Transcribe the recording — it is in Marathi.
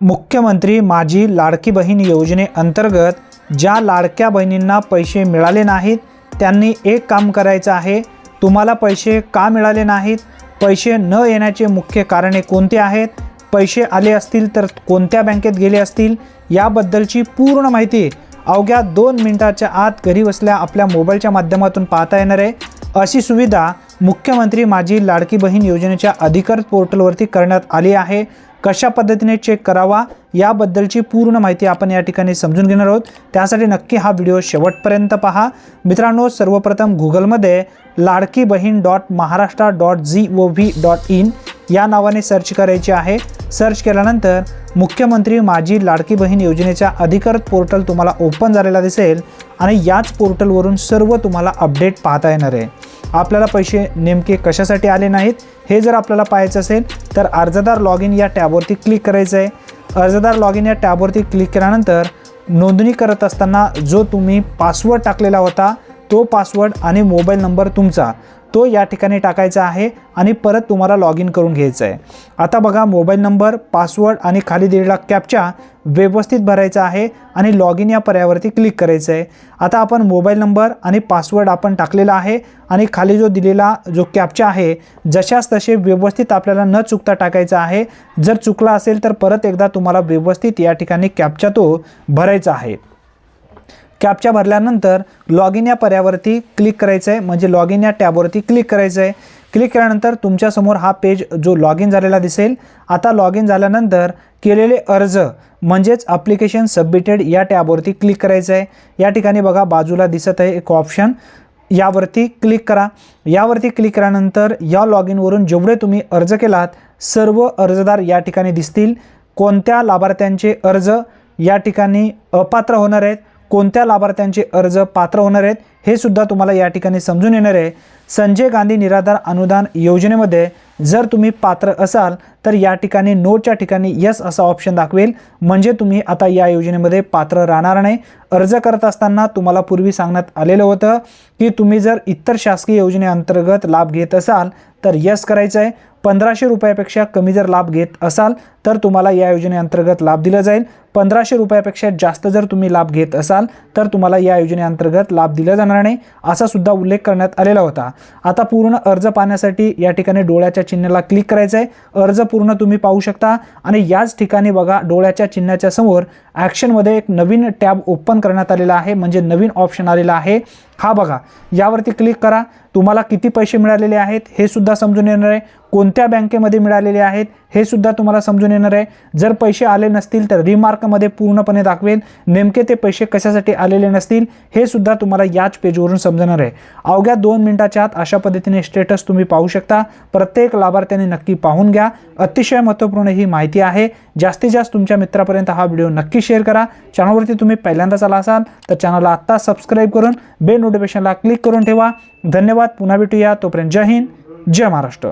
मुख्यमंत्री माझी लाडकी बहीण योजनेअंतर्गत ज्या लाडक्या बहिणींना पैसे मिळाले नाहीत त्यांनी एक काम करायचं आहे. तुम्हाला पैसे का मिळाले नाहीत? पैसे न येण्याचे मुख्य कारणे कोणते आहेत? पैसे आले असतील तर कोणत्या बँकेत गेले असतील? याबद्दलची पूर्ण माहिती अवघ्या दोन मिनिटाच्या आत घरी बसल्या आपल्या मोबाईलच्या माध्यमातून पाहता येणार आहे. अशी सुविधा मुख्यमंत्री माझी लाडकी बहीण योजनेच्या अधिकृत पोर्टलवरती करण्यात आली आहे. कशा पद्धतीने चेक करावा याबद्दलची पूर्ण माहिती आपण या ठिकाणी समजून घेणार आहोत. त्यासाठी नक्की हा व्हिडिओ शेवटपर्यंत पहा. मित्रांनो सर्वप्रथम गुगलमध्ये Ladki Bahin dot Maharashtra dot G O V dot in या नावाने सर्च करायची आहे. सर्च केल्यानंतर मुख्यमंत्री माझी लाडकी बहीण योजनेचा अधिकृत पोर्टल तुम्हाला ओपन झालेला दिसेल आणि याच पोर्टलवरून सर्व तुम्हाला अपडेट पाहता येणार आहे. आपल्याला पैसे नेमके कशासाठी आले नाहीत हे जर आपल्याला पाहायचं असेल तर अर्जदार लॉग इन या टॅबवरती क्लिक करायचं आहे अर्जदार लॉग इन या टॅबवरती क्लिक केल्यानंतर नोंदणी करत असताना जो तुम्ही पासवर्ड टाकलेला होता तो पासवर्ड आणि मोबाईल नंबर तुमचा. तो या ठिकाणी टाकायचा आहे आणि परत तुम्हाला लॉग इन करून घ्यायचं आहे. आता बघा मोबाईल नंबर पासवर्ड आणि खाली दिलेला कॅपचा व्यवस्थित भरायचा आहे आणि लॉग इन या पर्यावरती क्लिक करायचं आहे. आता आपण मोबाईल नंबर आणि पासवर्ड आपण टाकलेला आहे आणि खाली जो दिलेला जो कॅपचा आहे जशाच तसे व्यवस्थित आपल्याला न चुकता टाकायचा आहे. जर चुकला असेल तर परत एकदा तुम्हाला व्यवस्थित या ठिकाणी कॅपचा तो भरायचा आहे. कॅपच्या भरल्यानंतर लॉग इन या पर्यावरती क्लिक करायचं आहे म्हणजे लॉग इन या टॅबवरती क्लिक करायचं आहे क्लिक केल्यानंतर तुमच्यासमोर हा पेज जो लॉग इन झालेला दिसेल. आता लॉग इन झाल्यानंतर केलेले अर्ज म्हणजेच ॲप्लिकेशन सबमिटेड या टॅबवरती क्लिक करायचं आहे या ठिकाणी बघा बाजूला दिसत आहे एक ऑप्शन यावरती क्लिक करा. यावरती क्लिक केल्यानंतर या लॉग इनवरून जेवढे तुम्ही अर्ज केलात सर्व अर्जदार या ठिकाणी दिसतील. कोणत्या लाभार्थ्यांचे अर्ज या ठिकाणी अपात्र होणार आहेत? कोणत्या लाभार्थ्यांचे अर्ज पात्र होणार आहेत हे सुद्धा तुम्हाला या ठिकाणी समजून येणार आहे. संजय गांधी निराधार अनुदान योजनेमध्ये जर तुम्ही पात्र असाल तर या ठिकाणी नोच्या ठिकाणी यस असा ऑप्शन दाखवेल. म्हणजे तुम्ही आता या योजनेमध्ये पात्र राहणार नाही. अर्ज करत असताना तुम्हाला पूर्वी सांगण्यात आलेलं होतं की तुम्ही जर इतर शासकीय योजनेअंतर्गत लाभ घेत असाल तर यस करायचं आहे. पंधराशे रुपयापेक्षा कमी जर लाभ घेत असाल तर तुम्हाला या योजनेअंतर्गत लाभ दिला जाईल. पंधराशे रुपयापेक्षा जास्त जर तुम्ही लाभ घेत असाल तर तुम्हाला या योजनेअंतर्गत लाभ दिला जाणार नाही असा सुद्धा उल्लेख करण्यात आलेला होता. आता पूर्ण अर्ज पाहण्यासाठी या ठिकाणी डोळ्याच्या चिन्हाला क्लिक करायचं आहे अर्ज पूर्ण तुम्ही पाहू शकता आणि याच ठिकाणी बघा डोळ्याच्या चिन्हाच्या समोर ॲक्शनमध्ये एक नवीन टॅब ओपन करण्यात आलेला आहे म्हणजे नवीन ऑप्शन आलेला आहे. हा बघा यावरती क्लिक करा. तुम्हाला किती पैसे मिळालेले आहेत हे सुद्धा समजून येणार आहे. कोणत्या बँकेमध्ये मिळालेले आहेत? हे सुद्धा तुम्हाला समजून येणार आहे. जर पैसे आले नसतील तर रिमार्कमध्ये पूर्णपणे दाखवेल. नेमके ते पैसे कशासाठी आलेले नसतील हे सुद्धा तुम्हाला याच पेजवरून समजणार आहे. अवघ्या दोन मिनिटाच्या आत अशा पद्धतीने स्टेटस तुम्ही पाहू शकता. प्रत्येक लाभार्थ्याने नक्की पाहून घ्या. अतिशय महत्त्वपूर्ण ही माहिती आहे. जास्तीत जास्त तुमच्या मित्रापर्यंत हा व्हिडिओ नक्की शेअर करा. चॅनलवरती तुम्ही पहिल्यांदाच आला असाल तर चॅनलला आत्ता सबस्क्राईब करून बेल नोटिफिकेशनला क्लिक करून ठेवा. धन्यवाद. पुन्हा भेटूया. तोपर्यंत जय हिंद. जय महाराष्ट्र.